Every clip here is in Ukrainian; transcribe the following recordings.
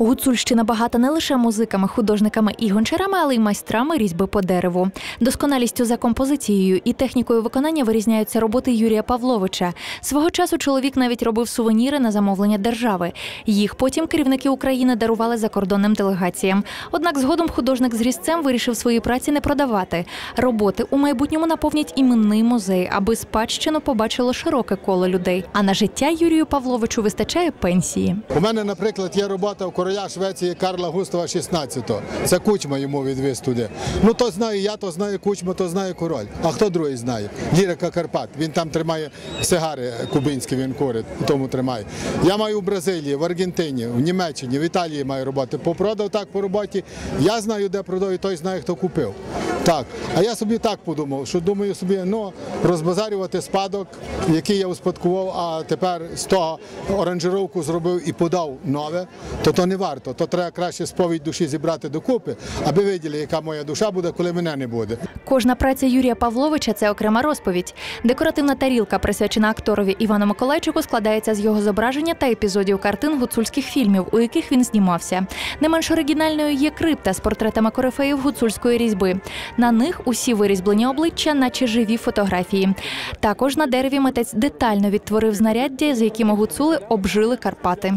Гуцульщина багата не лише музиками, художниками і гончарами, але й майстрами різьби по дереву. Досконалістю за композицією і технікою виконання вирізняються роботи Юрія Павловича. Свого часу чоловік навіть робив сувеніри на замовлення держави. Їх потім керівники України дарували закордонним делегаціям. Однак згодом художник з різцем вирішив свої праці не продавати. Роботи у майбутньому наповнять іменний музей, аби спадщину побачило широке коло людей. А на життя Юрію Павловичу вистачає пенсії. У мене, наприклад, є робота у короля Швеції Карла Густава 16-го. Це кучма йому відвіз туди. Ну то знаю я, то знаю кучма, то знає король. А хто другий знає? Лірика Карпат. Він там тримає сигари кубинські, він курить, тому тримає. Я маю в Бразилії, в Аргентині, в Німеччині, в Італії маю роботи. Попродав так по роботі. Я знаю, де продаю, той знає, хто купив. Так. А я собі так подумав, що думаю собі, ну, розбазарювати спадок, який я успадкував, а тепер з того оранжировку зробив і подав нове, то то не варто. То треба краще сповідь душі зібрати докупи, аби виділи, яка моя душа буде, коли мене не буде. Кожна праця Юрія Павловича це окрема розповідь. Декоративна тарілка, присвячена акторові Івану Миколайчику, складається з його зображення та епізодів картин гуцульських фільмів, у яких він знімався. Не менш оригінальною є крипта з портретами корифеїв гуцульської різьби. На них усі вирізблені обличчя, наче живі фотографії. Також на дереві митець детально відтворив знаряддя, з якими гуцули обжили Карпати.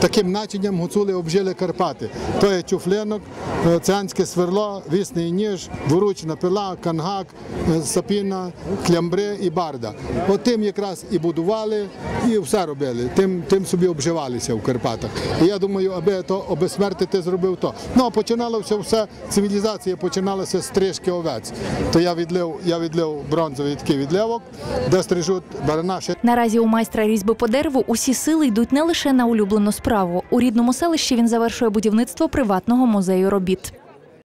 Таким начинням гуцули обжили Карпати. То є чуфлинок, е, сверло, вісний ніж, дворучна пила, кангак, е, сапіна, клямбри і барда. От тим якраз і будували, і все робили. Тим, тим собі обживалися в Карпатах. І я думаю, аби то обесмертити, зробив то. Ну а починалося все, цивілізація починалася з стрижки овець. То я відлив, я відлив бронзовий такий відливок, де стрижуть барана Наразі у майстра різьби по дереву усі сили йдуть не лише на улюблену справу. У рідному селищі він завершує будівництво приватного музею робіт.